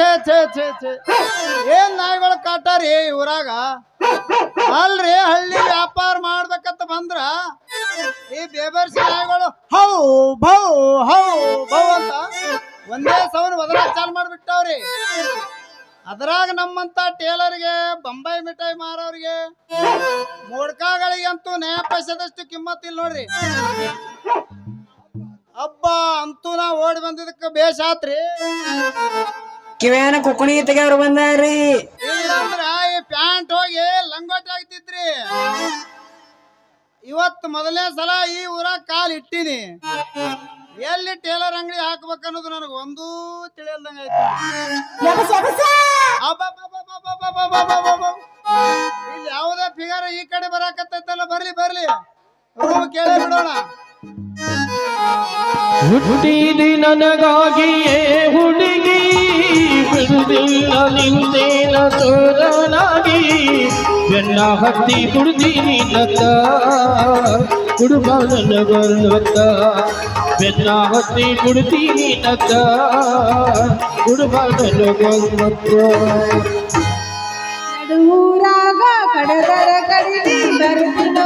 ಛೇ ಛೇ ಛೇ ಛೇ. ಏನ್ ನಾಯಿಗಳ ಕಾಟಾರಿ ಊರಾಗ? ಅಲ್ರಿ, ಹಳ್ಳಿ ವ್ಯಾಪಾರ ಮಾಡ್ಬೇಕಂತ ಬಂದ್ರ ಈ ಬೇಬರ್ಸಿ ನಾಯಿಗಳು ಹೌ, ಭೌ ಹೌ, ಭೌ ಅಂತ ಒಂದೇ ಸವನ್ ಒದರ ಚಾಲ್ ಮಾಡ್ಬಿಟ್ಟವ್ರಿ. ಅದ್ರಾಗ ನಮ್ಮಂತ ಟೇಲರ್ಗೆ, ಬೊಂಬೈ ಮಿಠಾಯಿ ಮಾರೋರಿಗೆ ಮೋಡ್ಕಾಗಳಿಗಂತೂ ಅಂತೂ ಪೈಸದಷ್ಟು ಕಿಮ್ಮತ್ ಇಲ್ಲ ನೋಡ್ರಿ. ಹಬ್ಬ ಅಂತೂ ನಾ ಓಡಿ ಬಂದಿದ್ದಕ್ಕೆ ಬೇಷ್ ಕಿವ್ಯಾನ ಕುಕ್ಕಣಿ ತೆಗೆಯವ್ರು ಬಂದಾರ್ರಿ. ಇಲ್ಲಂದ್ರ ಈ ಪ್ಯಾಂಟ್ ಹೋಗಿ ಲಂಗೋಟ್ ಆಗ್ತಿದ್ರಿ ಇವತ್ತು ಮೊದಲನೇ ಸಲ ಈ ಊರ ಕಾಲ್ ಇಟ್ಟಿನಿ. ಎಲ್ಲಿ ಟೇಲರ್ ಅಂಗಡಿ ಹಾಕ್ಬೇಕು ಅನ್ನೋದು ನನಗೆ ಒಂದೂ ತಿಳಿಯಲ್ದಂಗ ಇಲ್ಲಿ ಯಾವುದೇ ಫಿಗರ್ ಈ ಕಡೆ ಬರಾಕತ್ತೈತಲ್ಲ ಬರ್ಲಿ ಬರ್ಲಿ. ರೂಮ್ ಕೇಳೇ ಬಿಡೋಣ. ಹುಟ್ಟಿದಿ ನನಗಾಗಿಯೇ ಹುಡುಗಿ. ಬಿಡುದಿಲ್ಲ ನಿಂದೇನ ತೋರನಾಗಿ ಬೆನ್ನ ಹತ್ತಿ ಕುಡ್ದೀನಿ ನತ್ತ ಕುಡುಬ ನನ್ನ ಬರ್ವತ್ತ, ಬೆನ್ನ ಹತ್ತಿ ಕುಡ್ತೀನಿ ನತ್ತ ಕುಡುಬ ನನ್ನ ಕಡದರ ಕಡಿದಿ ಬರ್ತಿನ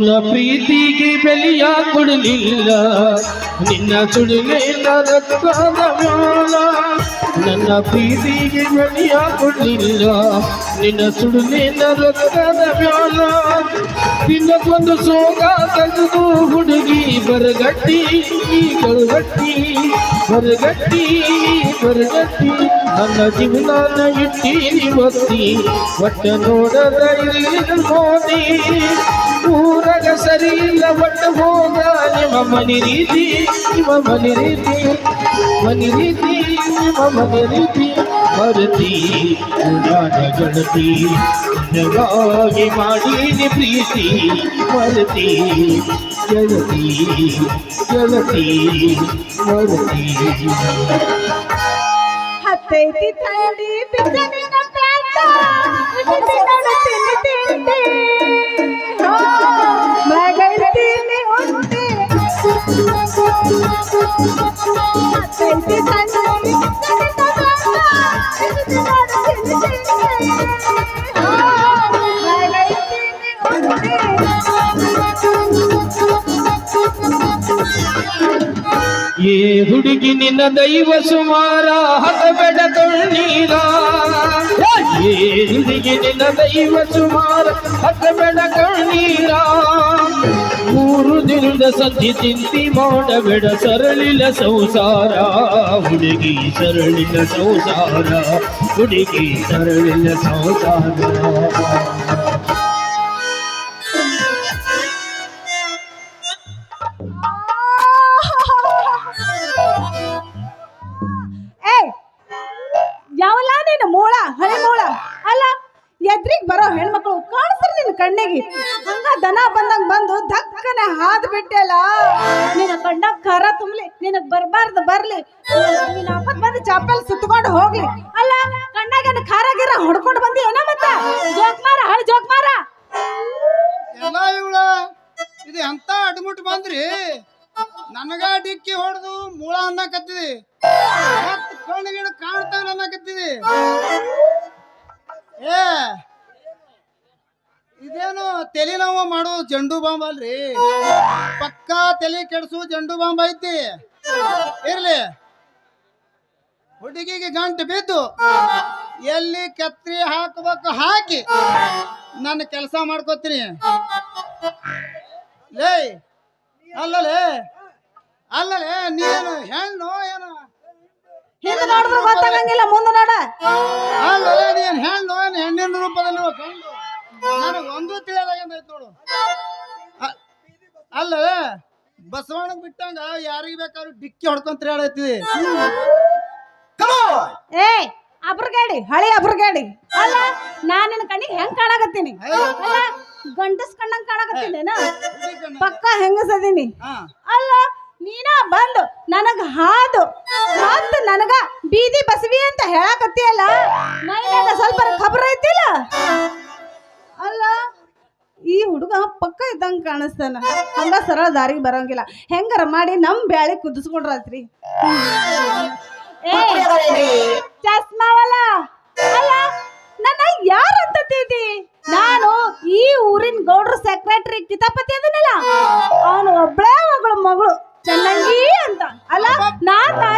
ನನ್ನ ಪ್ರೀತಿಗೆ ಬೆಲೆಯ ಕೊಡಲಿಲ್ಲ. ನಿನ್ನ ಸುಡುಲಿಲ್ಲ ರಕ್ತದ ಮ್ಯಾಲ ನನ್ನ ಪ್ರೀತಿಗೆ ಬೆಲೆಯ ಕೊಡಲಿಲ್ಲ. ನಿನ್ನ ಸುಡುಲಿಲ್ಲ ರಕ್ತದ ಮ್ಯಾಲ ದಿನಕ್ಕೊಂದು ಸೋಗ ತೆಗೆದು ಹುಡುಗಿ ಬರಗಟ್ಟಿ ಕಳುಗಟ್ಟಿ ಬರಗಟ್ಟಿ ಬರಗಟ್ಟಿ. ನನ್ನ ಜೀವನ ಇಟ್ಟೀನಿ ಒತ್ತಿ. ಒಟ್ಟ ನೋಡದ ಇಲ್ಲಿ ಮೋದಿ. ಊರಗ ಸರಿ ಇಲ್ಲ ಬಟ್ ಹೋಗ ನಿಮ್ಮ ಮನಿ ರೀತಿ, ನಿಮ್ಮ ಮನಿ ರೀತಿ ಮನಿ ರೀತಿ, ನಿಮ್ಮ ಮನಿ ರೀತಿ. ಮರತಿ ಉಡಾನ ಗಣತಿ ನಿಜವಾಗಿ ಮಾಡೀನಿ ಪ್ರೀತಿ. ಮರತಿ, ಗೆಳತಿ ಗೆಳತಿ, ಮರತಿ. ಹತ್ತೈತಿ ತಳಿ ಬಿದ್ದನಿನ ಹುಡುಗಿ ನಿನ್ನ ದೈವ ಸುಮಾರ ಹತಬೇಡ ಕಣೀರಾ ಏ ಹುಡುಗಿ ನಿನ್ನ ದೈವ ಸುಮಾರ ಹತಬೇಡ ಕಣ್ಣೀರ ಮೂರು ದಿನದ ಸಂಧಿ ತಿಂತಿ ಮಾಡಬೇಡ ಸರಳಿಲ ಸಂಸಾರ. ಹುಡುಗಿ ಸರಳಿನ ಸಂಸಾರ, ಹುಡುಗಿ ಸರಳಿನ ಸಂಸಾರ. ಕಾಣ್ತಾವ ಅನ್ನಕತ್ತಿದಿ ಏ, ಇದೇನು ತಲೆ ನೋವು ಮಾಡೋ ಜಂಡು ಬಾಂಬ್ ಅಲ್ರಿ? ಪಕ್ಕಾ ತಲೆ ಕೆಡ್ಸು ಜಂಡು ಬಾಂಬ್ ಐತಿ. ಇರ್ಲಿ. ಹುಡುಗಿಗೆ ಗಂಟು ಬಿದ್ದು ಎಲ್ಲಿ ಕತ್ರಿ ಹಾಕ್ಬೇಕು ಹಾಕಿ ನನ್ನ ಕೆಲಸ ಮಾಡ್ಕೋತೀನಿ. ಲೇ, ಅಲ್ಲಲೇ ಅಲ್ಲಲೇ, ನೀನು ಹೆಣ್ಣು, ಏನು? ಹಿಂದೆ ನೋಡಿದ್ರೆ ಗೊತ್ತಾಗಂಗಿಲ್ಲ ಮುಂದೆ ನೋಡ. ನೀನು ಹೆಣ್ಣು ಹೆಣ್ಣಿನ ರೂಪದಲ್ಲಿ ಕಂಡು ನನಗೆ ಒಂದು ತಿಳಿಯೋದಾಗೈತೆ ನೋಡು. ಅಲ್ಲ ಬಸವಣ್ಣ ಬಿಟ್ಟಂಗ ಯಾರಿಗ್ ಬೇಕಾದ್ರೂ ಡಿಕ್ಕಿ ಹೊಡ್ಕೊಂತ ಹೇಳತ್ತಿ ಏ ಅಬ್ರಗಾಡಿ ಹಳಿ ಅಬ್ರಗಾಡಿ. ಅಲ್ಲ ನಾನು ನಿನ್ನ ಕಣ್ಣಿಗೆ ಹೆಂಗ್ ಕಾಣಕತ್ತೀನಿ? ಅಲ್ಲ ಗಂಡಸ್ ಕಣ್ಣಂಗ್ ಕಾಣಕತ್ತೀನಿ ಪಕ್ಕ ಹೆಂಗಸದೀನಿ. ಅಲ್ಲ ನೀನ ಬಂದು ನನಗ ಹಾದು ಮತ್ತ ನನಗ ಬೀದಿ ಬಸವಿ ಅಂತ ಹೇಳಕತ್ತಿಯಲ್ಲ? ಮೈನಾಗ ಸ್ವಲ್ಪ ಖಬರ್ ಐತಿಲ್ಲ? ಅಲ್ಲ ಈ ಹುಡುಗ ಪಕ್ಕ ಇದ್ದಂಗೆ ಕಾಣಿಸ್ತಾನ. ಹಂಗ ಸರಳ ದಾರಿಗೆ ಬರಂಗಿಲ್ಲ. ಹೆಂಗಾರ ಮಾಡಿ ನಮ್ ಬ್ಯಾಳಿ ಕುದಿಸ್ಕೊಂಡ್ರಾತ್ರಿ? ಚಸ್ಮಾವಲ್ಲ ಅಲ್ಲ ನನ್ನ ಯಾರಂತ ತಿಳ್ದಿ? ನಾನು ಈ ಊರಿನ ಗೌಡ್ರ ಸೆಕ್ರೆಟರಿ ಕಿತಾಪತಿ ಅದನ್ನಲ್ಲ ಅವನು ಒಬ್ಬಳೇ ಮಗಳು ಮಗಳು. ಚೆನ್ನಾಗಿ ಅಂತ. ಅಲ್ಲ ನಾನ್ ದಾರಿ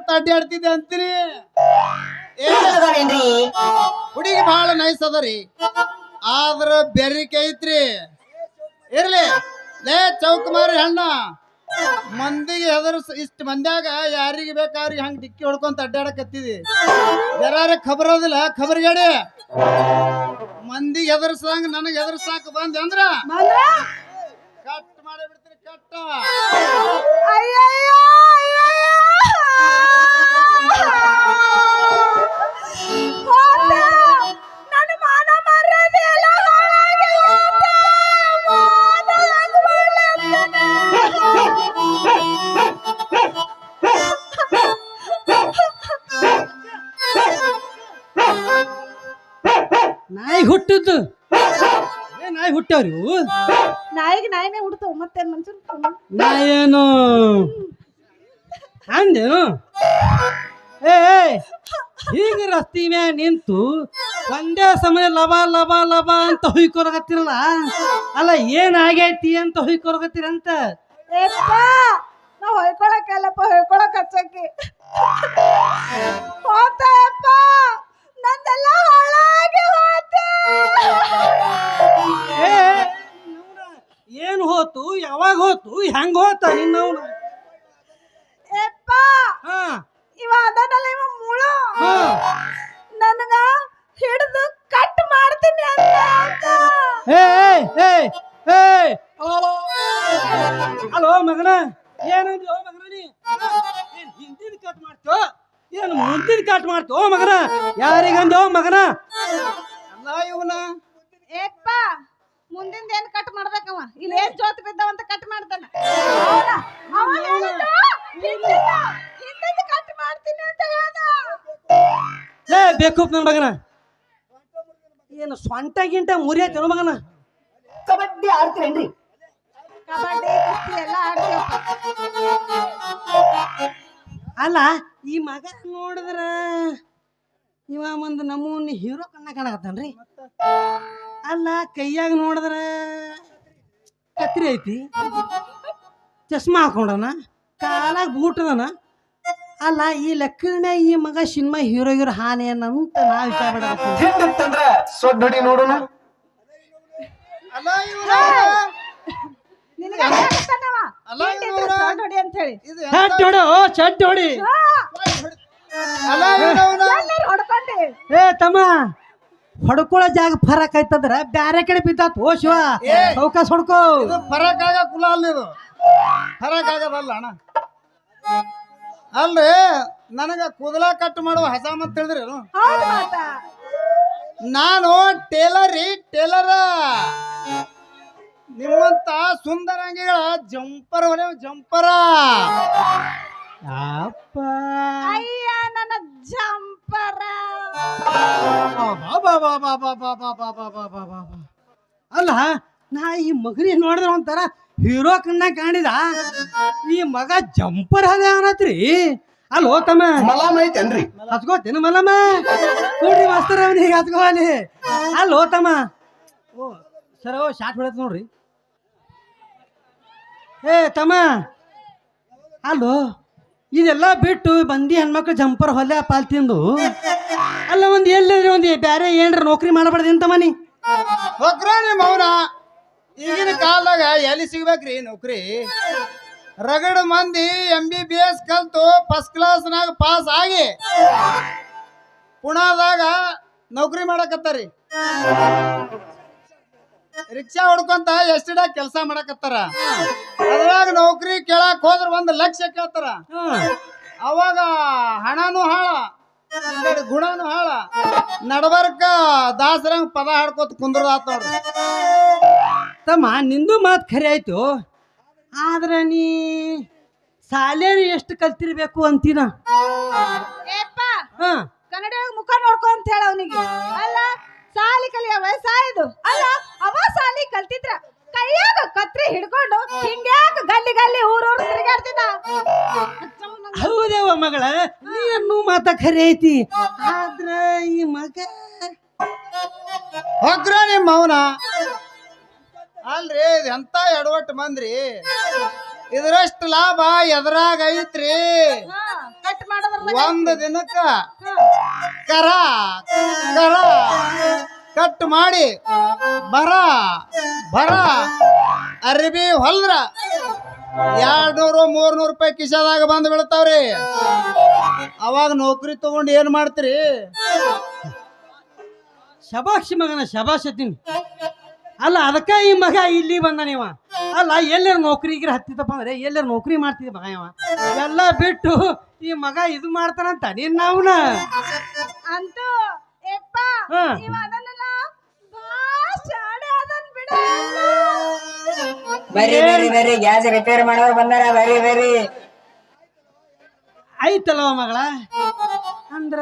ಮಾಡ್ಕೊಂತ ಅಡ್ಡಾಡ್ತಿದ್ದೆ ಅಂತೀರಿ? ಹುಡುಗಿ ಬಹಳ ನೈಸ್ ಅದರಿ. ಆದ್ರ ಬೆರಿಕೆ ಐತ್ರಿ. ಇರ್ಲಿ. ಲೇ ಚೌಕಮಾರಿ ಹಣ್ಣ ಮಂದಿಗೆ ಹೆದರ್ಸ್ ಇಷ್ಟ ಮಂದ್ಯಾಗ ಯಾರಿಗೆ ಬೇಕಾದ್ರಿ ಹಂಗ ಡಿಕ್ಕಿ ಹೊಡ್ಕೊಂತ ಅಡ್ಡಾಡಕತ್ತಿದಿ. ಯಾರ ಖಬರ್ ಅದಿಲ್ಲ ಖಬರ್ಗೇಡಿ. ಮಂದಿಗೆ ಹೆದರ್ಸಂಗ ನನಗೆ ಹೆದರ್ಸಾಕ ಬಂದೆ ಅಂದ್ರ? ಬಂದ್ರ? ಕಟ್ ಮಾಡಿ ಬಿಡ್ತೀರಿ ಕಟ್ಟ ನಾಯಿ ಹುಟ್ಟಿದ್ದು. ಏ ನಾಯಿ ಹುಟ್ಟವ್ರಿ ಇವು? ನಾಯಿಗೆ ನಾಯಿನೇ ಹುಡ್ತಾವ ಮತ್ತೆ ಮನ್ಸೂನ್ ನಾಯೇನು? ಅಂದೇನು ಏ ಏ, ಹೀಗ ರಸ್ತಿ ಮ್ಯಾ ನಿಂತು ಒಂದೇ ಸಮಯ ಲಬ ಲಬ ಲಬ ಅಂತ ಹುಯ್ಕೊರಗತ್ತಿರಲ್ಲ ಅಲ್ಲ ಏನ್ ಆಗೈತಿ ಅಂತ ಹುಯ್ಕೊರಗತ್ತಿರಂತ ಏಪ್ಪ ನಾ ಹೊಯ್ಕೊಳಕ್ಕಲ್ಲಪ್ಪ ಹೊಯ್ಕೊಳಕ್ ಹಚ್ಚಕ್ಕೆ. ಹೋತಪ್ಪ ನಂದೆಲ್ಲ ಹಾಳಾಗಿ ಏ ನವ್ನ, ಏನ್ ಹೋತು? ಯಾವಾಗ ಹೋತು? ಹೆಂಗ್ ಹೋತ ನಿನ್ನವ್ನ ಏಪ್ಪ ಹಾ. ಇವ ಅದನ್ನಲ್ಲ ಇವ ಮುಳು. ಹಾ. ನನಗ ಹಿಡಿದು ಕಟ್ ಮಾಡ್ತೀನಿ ಅಂತ ಏ ಏ ಏ ಹಲೋ ಮಗನ. ಏನಂದ್ಯೋ ಮಗನ ನೀ? ಮುಂದಿನ ಕಟ್ ಓ ಮಗನ ಯಾರಿಗಂದ್ಯೋ ಮಗನ. ಅಲ್ಲ ಇವನ. ಏಪ್ಪ ಮುಂದಿಂದ ಏನ್ ಕಟ್ ಮಾಡ್ಬೇಕವ ಇಲ್ಲಿ ಏನ್ ಜೋತ್ ಬಿದ್ದವಂತ ಕಟ್ ಮಾಡ್ತಾನ. ಕಟ್ ಮಾಡ್ತೀನಿ ಅಂತ ಹೇಳ್ದ. ಏ ಬೇಕು ನನ್ ಮಗನ. ಏನು ಸ್ವಂಟ ಗಿಂಟ ಮುರಿಯತ್ತೇನೋ ಮಗನ? ಕಬಡ್ಡಿ ಆಡ್ತೀರೇನ್ರಿ? ಕಬಡ್ಡಿ ಕುಸ್ತಿ ಎಲ್ಲ ಆಡ್ತೀವಪ್ಪ. ಅಲ್ಲ ಈ ಮಗ ನೋಡಿದ್ರ ಇವ ಒಂದು ನಮೂನಿ ಹೀರೋ ಕಣ್ಣ ಕಾಣಕತ್ತಾನ್ರಿ. ಅಲ್ಲ ಕೈಯಾಗ ನೋಡಿದ್ರ ಕತ್ರಿ ಐತಿ. ಚಸ್ಮಾ ಹಾಕೊಂಡನ ಕಾಲಾಗ ಬೂಟದನ ಅಲ್ಲ ಈ ಲೆಕ್ಕನ ಈ ಮಗ ಸಿನಿಮಾ ಹೀರೋ ಇರೋ ಹಾನಿ ಅಂತ ನಾ ವಿಚಾರ ಹೆಂಗಂತಂದ್ರ ಸೊಡ್ಡಡಿ ನೋಡೋಣ ಅಲ್ಲ ಅಂತ ಹೇಳಿ. ಹೊಡು. ಹೊಡಿ ಹೊಡ್ಕೊಂಡಿ. ಏ ತಮ್ಮ ಹೊಡ್ಕೊಳ್ಳೋ ಜಾಗ ಫರಕ್ ಐತಂದ್ರ ಬ್ಯಾರೆ ಕಡೆ ಬಿದ್ದಾತ್. ಓ ಶಿವ ಅವಕಾಶ ಹೊಡ್ಕೋ. ಇದು ಫರಕ್ ಆಗ ಕುಲ ಅಲ್ಲ ಇದು. ಫರಕ್ ಆಗದಲ್ಲ ಅಣ್ಣ. ಅಲ್ರಿ ನನಗ ಕೂದಲ ಕಟ್ ಮಾಡುವ ಹಸ ಅಂತ ಹೇಳಿದ್ರಿ ನಾನು ಟೇಲರ್ ರೀ ಟೇಲರ. ನಿಮ್ಮಂತ ಸುಂದರ ಅಂಗಿಗಳ ಜಂಪರ್ ಹೊಲೆ ಜಂಪರ ಅಪ್ಪ ಅಯ್ಯ ನನ್ನ ಜಂಪರ ಅಲ್ಲ ನಾ ಈ ಮಗರಿ ನೋಡಿದ್ರ ಒಂಥರ ಹೀರೋ ಕಣ್ಣ ಕಾಣಿದ ಈ ಮಗ ಜಂಪರ್ ಅದ ಅನ್ನತ್ರಿ ಅಲ್ಲೋ ತಮ್ಮ ಮಲಾಮ ಐತೇನ್ರಿ ಹಚ್ಕೋತೇನು ಮಲಾಮ ನೋಡ್ರಿ ಮಾಸ್ತರ್ ಅವನಿಗೆ ಹಚ್ಕೋಲಿ ಅಲ್ಲೋ ತಮ್ಮ ಓ ಸರ್ ಶಾಟ್ ಹೊಡತ್ ನೋಡ್ರಿ ಏ, ತಮ್ಮ. ಅಲ್ಲೋ, ಇದೆಲ್ಲ ಬಿಟ್ಟು ಬಂದಿ ಹೆಣ್ಮಕ್ಳು ಜಂಪರ್ ಹೊಲೆ ಪಾಲ್ ತಿಂದು. ಅಲ್ಲ, ಒಂದು ಎಲ್ಲಿದ್ರೆ, ಒಂದು ಬೇರೆ ಏನ್ರ ನೌಕರಿ ಮಾಡಬಾರ್ದು ಮನಿ ಹೊಕ್ರ ನಿಮ್ಮ ಅವನ ಈಗಿನ ಕಾಲದಾಗ ಎಲ್ಲಿ ಸಿಗ್ಬೇಕ್ರಿ ನೌಕರಿ? ರಗಡ ಮಂದಿ ಎಂ ಬಿ ಬಿ ಎಸ್ ಕಲ್ತು ಫಸ್ಟ್ ಕ್ಲಾಸ್ನಾಗ ಪಾಸ್ ಆಗಿ ಪುಣಾದಾಗ ನೌಕರಿ ಮಾಡಕತ್ತಾರಿ. ರಿಕ್ಷಾ ಹೊಡ್ಕೊಂತ ಎಷ್ಟಿಡ ಕೆಲಸ ಮಾಡಕತ್ತಾರ? ಅದ್ರಾಗ ನೌಕರಿ ಕೇಳಕ್ ಹೋದ್ರ ಒಂದ್ ಲಕ್ಷ ಕೇಳ್ತಾರ. ಅವಾಗ ಹಣನು ಹಾಳ ಈ ಕಡೆ ಗುಣನೂ ಹಾಳ. ನಡಬರ್ಕ ದಾಸರಂಗ್ ಪದ ಹಾಡ್ಕೋತ ಕುಂದ್ರದಾತ ನೋಡ್ರಿ. ತಮ್ಮ ನಿಂದು ಮಾತು ಖರೆ ಆಯ್ತು. ಆದ್ರೆ ನೀ ಸಾಲೇರಿ ಎಷ್ಟು ಕಲ್ತಿರ್ಬೇಕು ಅಂತೀನ? ಏಪ್ಪ ಹಾ. ಕನ್ನಡ ಮುಖ ನೋಡ್ಕೊ ಅಂತ ಹೇಳ ಅವನಿಗೆ. ಅಲ್ಲ ಸಾಲಿ ಕಲಿಯ ವಯಸ್ಸಾಯ್ದು. ಅಲ್ಲ ಅವ ಸಾಲಿ ಕಲ್ತಿದ್ರ ಕೈಯಾಗ ಕತ್ರಿ ಹಿಡ್ಕೊಂಡು ಹಿಂಗ್ಯಾಕ ಗಲ್ಲಿ ಗಲ್ಲಿ ಊರೂರು ತಿರುಗಾಡ್ತಿದ್ದ ಹೌದೇವ ಮಗಳ ನೀನು ಮಾತ ಖರೆ ಐತಿ. ಆದ್ರ ಈ ಮಗ ಹೊಗ್ರ ನಿಮ್ಮ ಅವನ ಅಲ್ರಿ ಎಂತ ಎಡವಟ್ಟು ಮಂದ್ರಿ ಇದ್ರಷ್ಟು ಲಾಭ ಎದ್ರಾಗ ಐತ್ರಿ? ಕಟ್ ಮಾಡೋದ್ರ ಒಂದ್ ದಿನಕ್ಕ ಕರ ಕರ ಕಟ್ ಮಾಡಿ ಬರ ಬರ ಅರಿಬಿ ಹೊಲ್ದ್ರ. ಎರಡ್ ನೂರು ಮೂರ್ ನೂರು ರೂಪಾಯಿ ಕಿಶಾದಾಗ ಬಂದು ಬೀಳ್ತಾವ್ರಿ. ಅವಾಗ ನೌಕರಿ ತಗೊಂಡು ಏನ್ ಮಾಡ್ತೀರಿ? ಶಬಾಕ್ಷಿ ಮಗನ ಶಬಾಷ್ ಅಲ್ಲ ಅದಕ್ಕ ಈ ಮಗ ಇಲ್ಲಿ ಬಂದ ನೀವ? ಅಲ್ಲ ಎಲ್ಲರ ನೌಕರಿಗೆ ಹತ್ತಿದಪ್ಪ ಅಂದ್ರೆ ಎಲ್ಲರ ನೌಕರಿ ಮಾಡ್ತಿದ್ದ ಮಗ ಇವ. ಎಲ್ಲ ಬಿಟ್ಟು ಈ ಮಗ ಇದು ಮಾಡ್ತಾನಂತ ನೀನ್ ನಾವು ಅಂತೂ ಏಪ್ಪ ಹಾ. ಇವ ಅದನ್ನಲ್ಲ ಬಾ ಶಾಣೆ ಅದನ್ ಬಿಡ. ಬರ್ರಿ ಬರ್ರಿ ಬರ್ರಿ. ಗ್ಯಾಸ್ ರಿಪೇರ್ ಮಾಡೋರು ಬಂದಾರ ಬರ್ರಿ ಬರ್ರಿ. ಐತಲ್ವ ಮಗಳ? ಅಂದ್ರ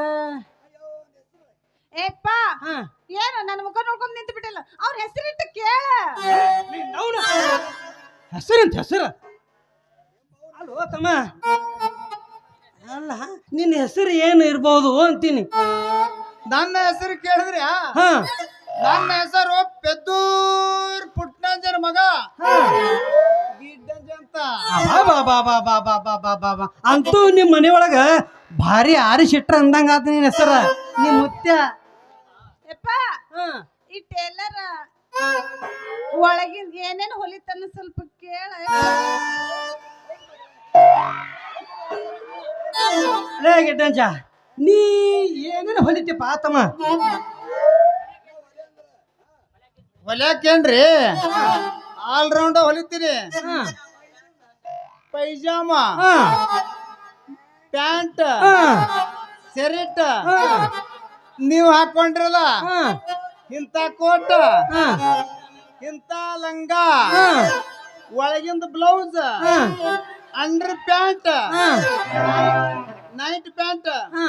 ಏಪ್ಪ ಹಾ. ಏನು ನನ್ನ ಮುಖ ನೋಡ್ಕೊಂಡು ನಿಂತು ಬಿಟ್ಟಿಲ್ಲ. ಅವ್ರ ಹೆಸರಿಟ್ಟು ಕೇಳ. ಹೆಸರಂತ ಹೆಸರ? ಅಲೋ ತಮ್ಮ. ಅಲ್ಲ ನಿನ್ನ ಹೆಸರು ಏನು ಇರ್ಬೋದು ಅಂತೀನಿ. ನನ್ನ ಹೆಸರು ಕೇಳಿದ್ರೆ ಹಾ. ನನ್ನ ಹೆಸರು ಪೆದ್ದೂರ್ ಪುಟ್ನಂಜನ ಮಗ. ಗಿಡ್ಡಂಜ ಅಂತ. ಅಂತೂ ನಿಮ್ಮ ಮನೆಯೊಳಗ ಭಾರಿ ಆರಿಸಿಟ್ರ ಅಂದಂಗ ಆತ ನಿನ್ನ ಹೆಸರ. ನಿಮ್ಮ ಮುತ್ಯ. ಟೇಲರ್ ಒಳಗಿಂದ ಏನೇನು ಹೊಲಿತಾನ ಸ್ವಲ್ಪ ಕೇಳ. ಲೇ ಗಿಡ್ಡಂಜ ನೀ ಏನೇನು ಹೊಲಿತೀಪ ಆತಮ್ಮ? ಹೊಲ್ಯಾಕೇನ್ರಿ? ಆಲ್ ಹೊಲಿತೀರಿ ಹೊಲಿತೀನಿ ಪೈಜಾಮ ಪ್ಯಾಂಟ್ ಶರ್ಟ್ ನೀವು ಹಾಕೊಂಡ್ರಲ್ಲ? ಇಂಥ ಕೋಟ್ ಇಂಥ ಲಂಗ ಒಳಗಿಂದ ಬ್ಲೌಸ್ ಅಂಡರ್ ಪ್ಯಾಂಟ್ ಹಾ. ನೈಟ್ ಪ್ಯಾಂಟ್ ಹಾ.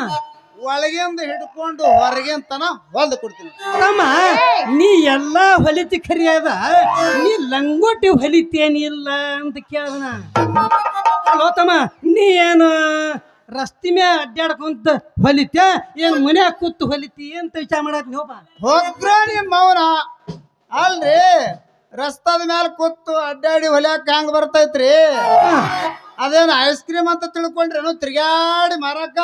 ಒಳಗಿಂದ ಹಿಡ್ಕೊಂಡು ಹೊರಗಿನ ತನ ಹೊಲ್ದು ಕೊಡ್ತೀನಿ. ತಮ್ಮ ನೀ ಎಲ್ಲ ಹೊಲಿತಿ ಖರಿ ಅದ ನೀ ಲಂಗೋಟಿ ಹೊಲಿತೇನಿಲ್ಲ ಅಂತ ಕೇಳನ ಹಲೋ ತಮ್ಮ ನೀ ಏನು ರಸ್ತಿ ಮೇ ಅಡ್ಡಾಡ್ಕೊಂತ ಹೊಲಿತೆ ಏನ್ ಮನ್ಯಾಗ ಕೂತು ಹೊಲಿತಿ? ಅಂತ ವಿಚಾರ ಮಾಡತ್ ನೀವಪ್ಪ ಹೋಗ್ರ ನಿಮ್ಮ ಮೌನ ಅಲ್ರಿ ರಸ್ತಾದ ಮ್ಯಾಲ ಕೂತು ಅಡ್ಡಾಡಿ ಹೊಲಿಯಾಕ ಹೆಂಗ್ ಬರ್ತೈತ್ರಿ? ಅದೇನು ಐಸ್ ಕ್ರೀಮ್ ಅಂತ ತಿಳ್ಕೊಂಡ್ರೇನು ತಿರ್ಗಾಡಿ ಮಾರಾಕ?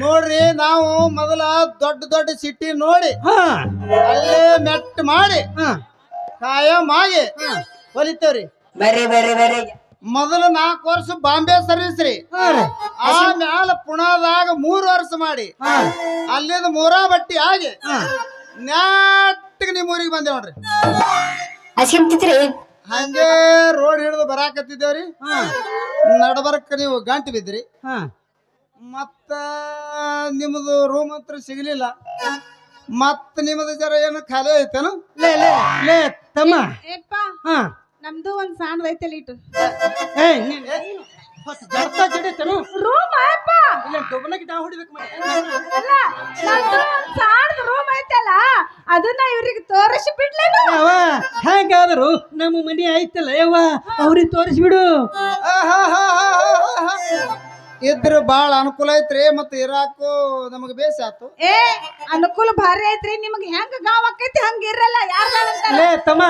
ನೋಡ್ರಿ ನಾವು ಮೊದಲ ದೊಡ್ಡ ದೊಡ್ಡ ಸಿಟಿ ನೋಡಿ ಅಲ್ಲೇ ಮೆಟ್ಟ ಮಾಡಿ ಹಾ. ಕಾಯಂ ಆಗಿ ಹೊಲಿತೇವ್ರಿ. ಬೇರೆ ಬೇರೆ ಬರ್ರಿ ಮೊದಲು ನಾಲ್ಕು ವರ್ಷ ಬಾಂಬೆ ಸರ್ವಿಸ್ ರೀ. ಆಮೇಲೆ. ಆಮ್ಯಾಲ ಪುಣಾದಾಗ ಮೂರು ವರ್ಷ ಮಾಡಿ. ಹಾ. ಅಲ್ಲಿಂದ ಮೂರಾ ಬಟ್ಟಿ ಆಗಿ ಹಾ. ನೆಟ್ಟಿಗೆ ನಿಮ್ಮ ಊರಿಗೆ ಬಂದೇವ್ ನೋಡ್ರಿ. ಹಸಿಮ್ತಿತ್ರಿ ಹಂಗೆ ರೋಡ್ ಹಿಡಿದು ಬರಾಕತ್ತಿದ್ದೇವ್ರಿ. ಹಾ. ನಡಬರ್ಕ ನೀವು ಗಂಟು ಬಿದ್ರಿ ಹಾ. ಮತ್ತ ನಿಮ್ಮದು ರೂಮ್ ಹತ್ರ ಸಿಗಲಿಲ್ಲ. ಮತ್ತ ನಿಮ್ಮದು ಜರ ಏನು ಖಾಲಿ ಐತೇನು? ಲೇ ಲೇ ಲೇ ತಮ್ಮ. ಹಾ. ನಮ್ದು ಒಂದ್ ಸಣ್ಣ ಐತಲ್ಲ ಇಟ್ಟು ಏ ನೀನ್ ಹೊತ್ತು ಜಡ್ತಾ ಜಡಿತೇನು ರೂಮ್ ಅಪ್ಪ ಇಲ್ಲ ಡಾ ಹೊಡಿಬೇಕು ಮಾಡಿ ಅಲ್ಲ ನಮ್ದು ಒಂದ್ ಸಣ್ಣ ರೂಮ್ ಐತಲ್ಲ ಅದನ್ನ ಇವ್ರಿಗೆ ತೋರಿಸಿ ಬಿಡ್ಲೇನು? ಹೆಂಗಾದ್ರು ನಮ್ಮ ಮನೆ ಐತಲ್ಲ ಯವ್ವ ಅವ್ರಿಗೆ ತೋರಿಸ್ಬಿಡು ಇದ್ರ ಬಾಳ ಅನುಕೂಲ ಐತ್ರಿ ಮತ್ತೆ ಇರಾಕು ನಮಗ್ ಬೇಸ ಆತು. ಏ ಅನುಕೂಲ ಭಾರಿ ಐತ್ರಿ ನಿಮ್ಗೆ ಹೆಂಗ್ ಗಾವ್ ಆಕೈತಿ ಹಂಗ ಇರಲ್ಲ ಯಾರ ಲೇ ತಮ್ಮ.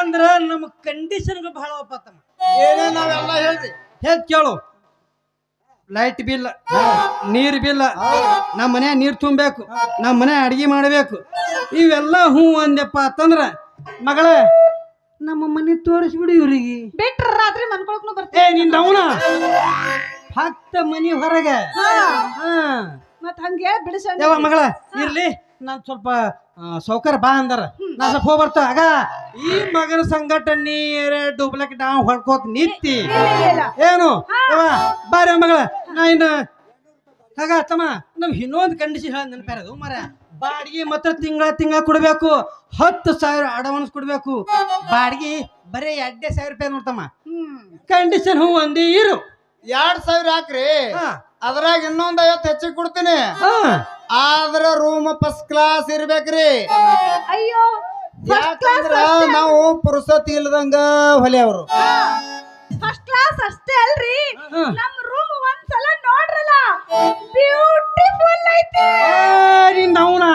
ಅಂದ್ರ ನಮ್ಮ ಕಂಡೀಷನ್ ಬಹಳ ಒಪ್ಪ ತಮ್ಮ. ಏನೇ ನಾವೆಲ್ಲ ಹೇಳ್ರಿ. ಹೇಳ್ ಕೇಳು. ಲೈಟ್ ಬಿಲ್ ನೀರ್ ಬಿಲ್ ನಮ್ಮ ಮನೆ ನೀರ್ ತುಂಬಬೇಕು ನಮ್ಮ ಮನೆ ಅಡಿಗೆ ಮಾಡಬೇಕು. ಇವೆಲ್ಲ ಹೂ ಅಂದ್ಯಪ್ಪ ಅಂತಂದ್ರ ಮಗಳ ನಮ್ಮ ಮನೆ ತೋರಿಸ್ಬಿಡು ಇವ್ರಿಗೆ. ಬಿಟ್ರ ರಾತ್ರಿ ಮನ್ಕೊಳಕ್ನು ಏ ನಿಂದ ಅವನ? ಭಕ್ತ ಮನಿ ಹೊರಗೆ. ಮತ್ ಹಂಗೆ ಬಿಡಿಸ ಯಾವ ಮಗಳ ಇರ್ಲಿ. ನಾನ್ ಸ್ವಲ್ಪ ಸೌಕರ್ ಬಾ ಅಂದರ. ನಾ ಸ್ವಲ್ಪ ಹೋಗಿ ಬರ್ತಾ ಆಗ ಈ ಮಗನ ಸಂಗಟ ನೀರ ಡುಬ್ಲಕ್ ನಾವು ಹೊಡ್ಕೋತ ನಿತ್ತಿ ಏನು? ಬಾರಿ ಮಗಳ. ನಾ ಇನ್ನ ಹಾಗ ತಮ್ಮ ನಮ್ ಇನ್ನೊಂದು ಕಂಡೀಷನ್ ಹೇಳ ನೆನಪಿರೋದು ಮರ ಬಾಡಿಗೆ ಮಾತ್ರ ತಿಂಗಳ ತಿಂಗಳ ಕೊಡ್ಬೇಕು. ಹತ್ತು ಸಾವಿರ ಅಡವಾನ್ಸ್ ಕೊಡ್ಬೇಕು. ಬಾಡಿಗೆ ಬರೀ ಎರಡೇ ಸಾವಿರ ರೂಪಾಯಿ ನೋಡ್ತಮ್ಮ ಕಂಡೀಷನ್ ಹೂ ಒಂದೇ ಇರು. ಎರಡ್ ಸಾವಿರ ಹಾಕ್ರಿ. ಹಾ, ಅದ್ರಾಗ ಇನ್ನೊಂದ್ ಐವತ್ತು ಹೆಚ್ಚಿಗೆ ಕೊಡ್ತೀನಿ. ಆದ್ರ ರೂಮ್ ಫಸ್ಟ್ ಕ್ಲಾಸ್ ಇರ್ಬೇಕ್ರಿ. ಅಯ್ಯೋ ಫಸ್ಟ್ ಕ್ಲಾಸ್ ಯಾಕಂದ್ರ ನಾವು ಪುರುಸತಿ ಇಲ್ದಂಗ ಹೊಲಿಯವರು. ಫಸ್ಟ್ ಕ್ಲಾಸ್ ಅಷ್ಟೇ ಅಲ್ರಿ. ನಮ್ ರೂಮ್ ಒಂದ್ಸಲ ನೋಡ್ರಲ್ಲ ಬ್ಯೂಟಿಫುಲ್ ಐತಿ. ಏ, ನಿನ್ನ ಅವನ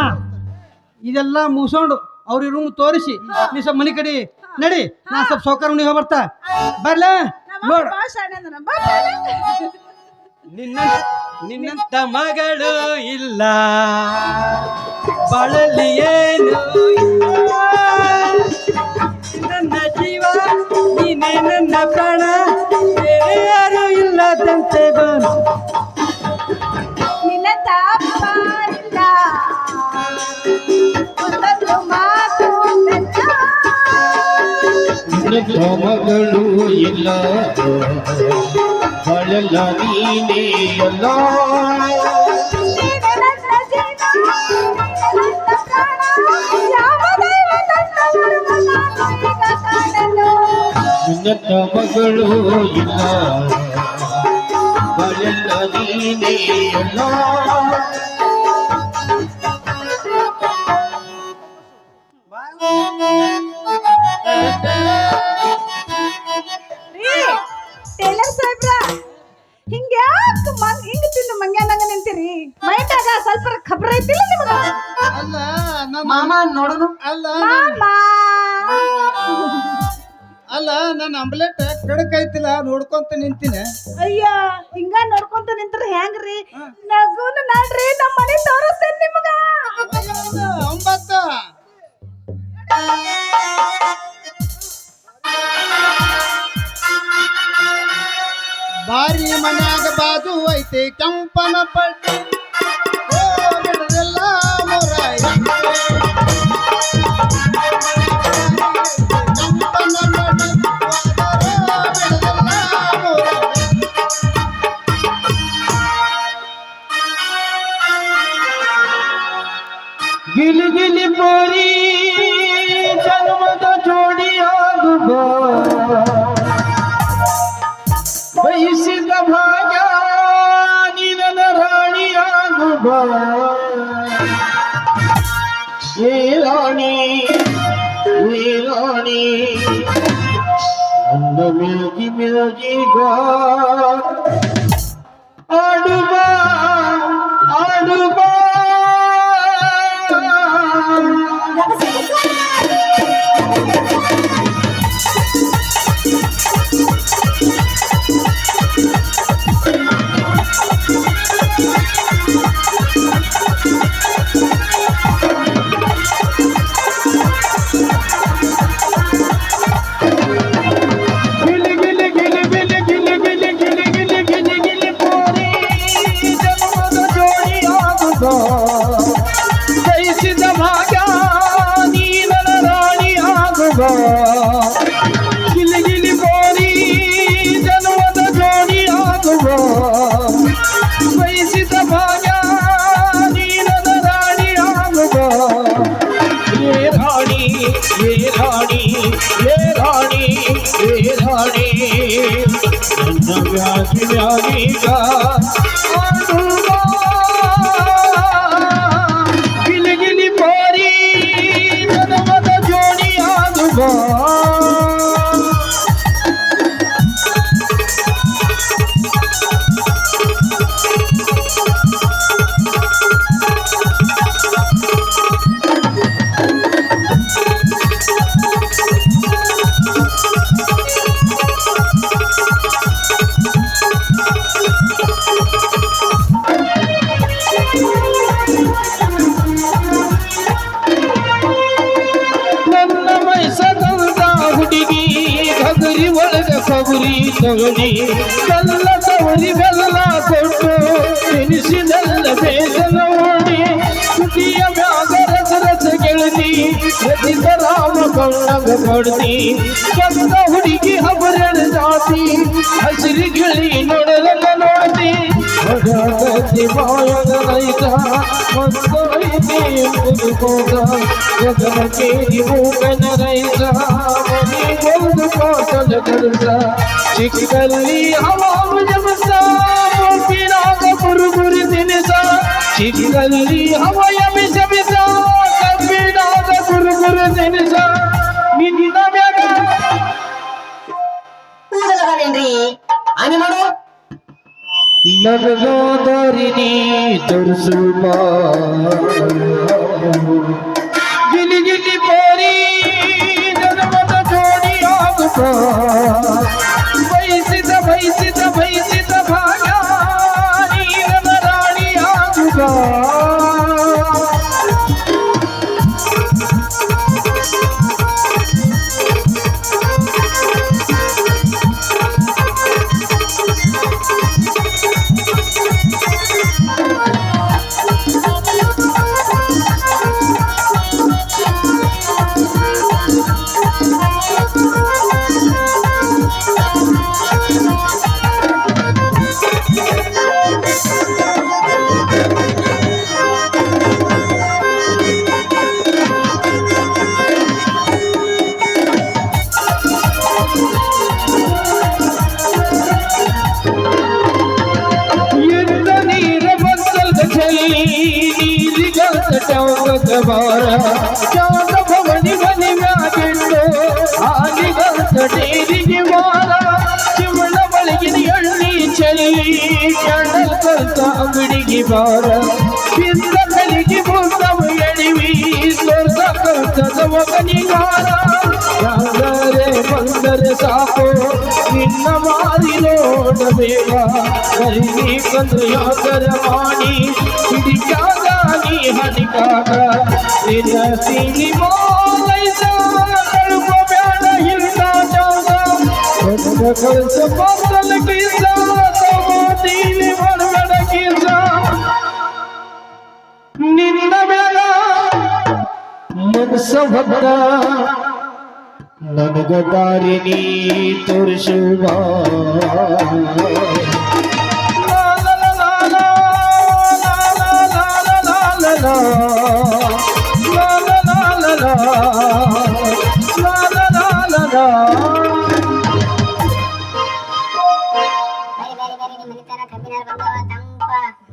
ಇದೆಲ್ಲ ಮುಗಿಸೋಂಡು ಅವ್ರಿಗೆ ರೂಮ್ ತೋರಿಸಿ. ನೀ ಸ್ವಲ್ಪ ಮನೆ ಕಡಿ ನಡಿ. ನಾ ಸ್ವಲ್ಪ ಸೌಕರ್ಯ ಮನೆಗೆ ಬರ್ತಾ. ಬರ್ಲ? ನೋಡ್. ನಿನ್ನ ನಿನ್ನಂತ ಮಗಳು ಇಲ್ಲ ಬಳಲಿ ಏನು. ನನ್ನ ಜೀವ ನೀನೇ ನನ್ನ ಪ್ರಾಣ ಮೊಮಗಳು ಇಲ್ಲ ಬಳಲ ನೀನೇ ಎಲ್ಲ ಉನ್ನತ ಮಗಳು ಇಲ್ಲ ಬಳಲ ನೀನೇ ಎಲ್ಲ ನೋಡ್ಕೊಂತ ನಿಂತೀನಿ. ಅಯ್ಯ ಹಿಂಗ ನೋಡ್ಕೊಂತ ನಿಂತ್ರ ಹೆಂಗ್ರಿ? ನಗುನ ನಾಡ್ರಿ ನಮ್ಮ ಮನೆ ತೋರಿಸ್ತೇನೆ ನಿಮಗ. ಒಂಬತ್ತು. ಬಾರಿ ಮನ್ಯಾಗ ಬಾಜು ಐತೆ ಕೆಂಪನ ಪಟ್ಟಿ. ಗಿಲಿ ಗಿಲಿ ಪೋರಿ ಜನ್ಮದ ಜೋಡಿಯಾಗುವ ಬಯಸಿದ ಭಾಗ ನಿನ್ನ ರಾಣಿಯಾಗುವ ಏ ರಾಣಿ ಏ ರಾಣಿ ನನ್ನ ಮಿಲ್ಗಿ ಮಿಲ್ಗಿ ಆಡುವ সারিকা গিলি গিলি পরি জড়িয়া দুবা ಜನಮದ ಕಲ್ಲ ತವರಿ ಬೆಲ್ಲ ಕೊಟ್ಟು ತಿನಿಸಿದಲ್ಲ ಬೇಸನ ಓಡಿ ಕುಟಿಯ ಮ್ಯಾಗ ರಸ ರಸ ಗೆಳತಿ, ರಚಿತ ರಾಮ ಕೊಂಡಗ ಕೊಡ್ತಿ. ಕೆಂದ ಹುಡುಗಿ ಹಬರಣ ಜಾತಿ, ಹಸಿರು ಗಿಳಿ ನೋಡಲ ನೋಡ್ತಿ. చిక్కల్లి హవాము జమసా పిరాక పురుగురు తినసా చిక్కల్లి హవయ మిసమిసా పిరాక పురుగురు తినసా మిగిలిన తండ్రి అని మనం ನಗದಾದರಿನಿ ತೋರಿಸುವ ಗಿಲಿ ಗಿಲಿ ಪೋರಿ ಜನಮತ ಜೋಡಿಯಾಗುತ್ತ ಬಯಸಿದ ಬಯಸಿದ ಮಗನಿಗಾರ ಯಾದರೆ ಬಂದರೆ ಸಾಕು ನಿನ್ನ ಮಾರಿ ನೋಡಬೇಕ ಕರಿಗಿ ಕಂದು ಯಾಕರ ಮಾಡಿ ಹಿಡಿಕಾಗ ನೀ ಹಡಿಕಾಗ ನಿನ್ನ ಸಿರಿ ಮಾಲೈಸ ಕಳುಪ ಬ್ಯಾಡ ಹಿಂದ ಜಾಗ ಕೊಟ್ಟ ಕಳ್ಸ मनसवता ननगतारिणी तुरशुभा ला